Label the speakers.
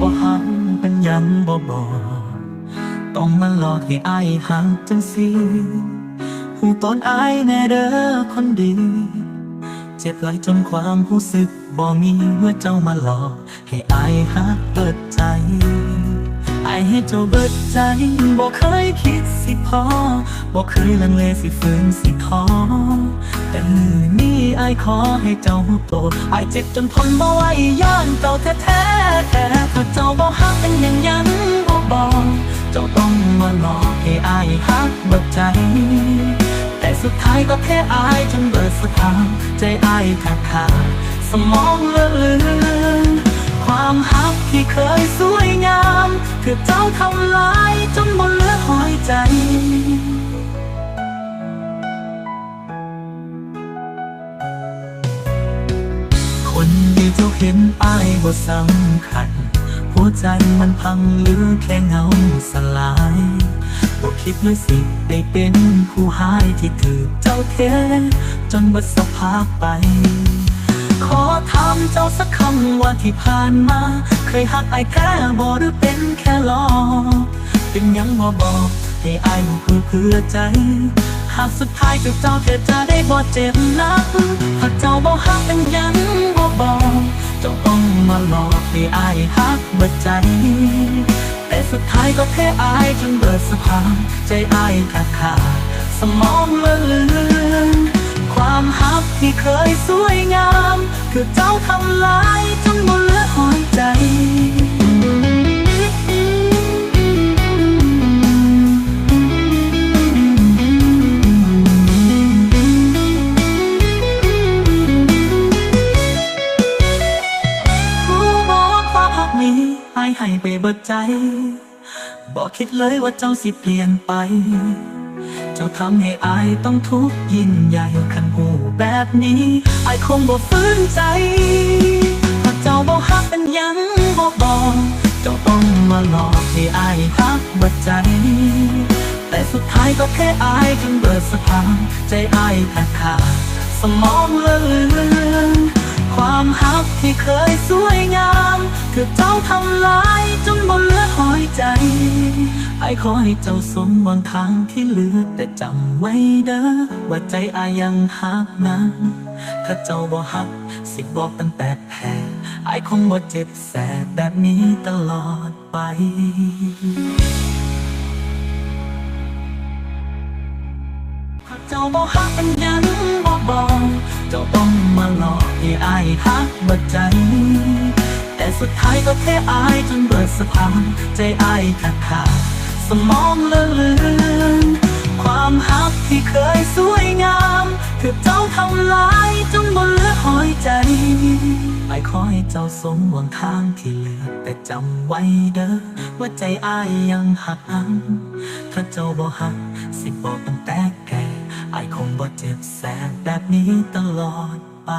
Speaker 1: บ่หันเป็นยังบ่บอก ต้องมาหลอกให้อายหักจังสิหูตอนอายแน่เด้อคนดี เจ็บหลายจนความรู้สึกบ่มีเมื่อเจ้ามาหลอก ให้อายหักเปิดใจอายให้เจ้าเบิดใจบ่เคยคิดสิพอบ่เคยลังเลสิฝืนสิท้อแต่มือนี้อายขอให้เจ้าโปรดอายเจ็บจนทนบ่ไหวย่าน สุดท้ายก็แค่อายจนเบิดสถานใจอายขาดขาดสมองเลือนความฮักที่เคยสวยงามคือเจ้าทำลายจนหมดเหลือหอยใจคนที่เจ้าเห็นอายบ่สำคัญ หัวใจมันพังหลือแค่เงาสลาย คิดเลยสิได้เป็นผู้หายที่ถือเจ้าเทจนบดสภาพไป ขอถามเจ้าสักคำว่าที่ผ่านมา เคยหักไอแค่บ่หรือเป็นแค่หลอกเป็นยังบ่บอกให้อายมันคือเพื่อใจ หากสุดท้ายเจ้าเจ้าเธอจะได้บ่เจ็บนักถ้าเจ้าบ่หักเป็นยังบ่บอกเจ้าต้องมาหลอกให้อายหักบิดใจ สุดท้ายก็แพ้อายจนเบิดสภาพใจอายขาดขาดสมองเลือนความฮักที่เคยสวยงาม คือเจ้าทำลายจนหมดเหลือหัวใจายให้ไปเบิดใจ บอกคิดเลยว่าเจ้าสิเปลี่ยนไป เจ้าทำให้อายต้องทุกข์ยิ่งใหญ่ขันหูแบบนี้อายคงบ่ฟื้นใจถ้าเจ้าบ่ฮักเป็นยังบ่บอกเจ้าต้องมาหลอกให้อายฮักเบิดใจ แต่สุดท้ายก็แค่อายจนเบิดสภาพใจอายขาดขาดสมองเลือนความฮักที่เคยสวยงาม ทำลายจนหมดเหลือหอยใจ ไอ้ขอให้เจ้าสมหวังทางที่เหลือ แต่จำไว้เด้อว่าใจอายังหักนะถ้าเจ้าบ่หัก สิบอกตั้งแต่แพ้ไอ้คงบ่เจ็บแสบแบบนี้ตลอดไปถ้าเจ้าบ่ฮักเป็นยังบ่บอกเจ้าต้องมาหลอกให้อายฮักบิดใจ สุดท้ายก็แค่อายจนเบิดสภาพใจอายขาดขาดสมองเลือนความฮักที่เคยสวยงามคือเจ้าทำลายจนหมดเลือหอยใจไอ้ขอให้เจ้าสมหวังทางที่เหลือ แต่จำไว้เด้อว่าใจอายยังหักอังถ้าเจ้าบ่หักสิบอกตั้งแต่แก่ไอคงบ่เจ็บแสบแบบนี้ตลอดไป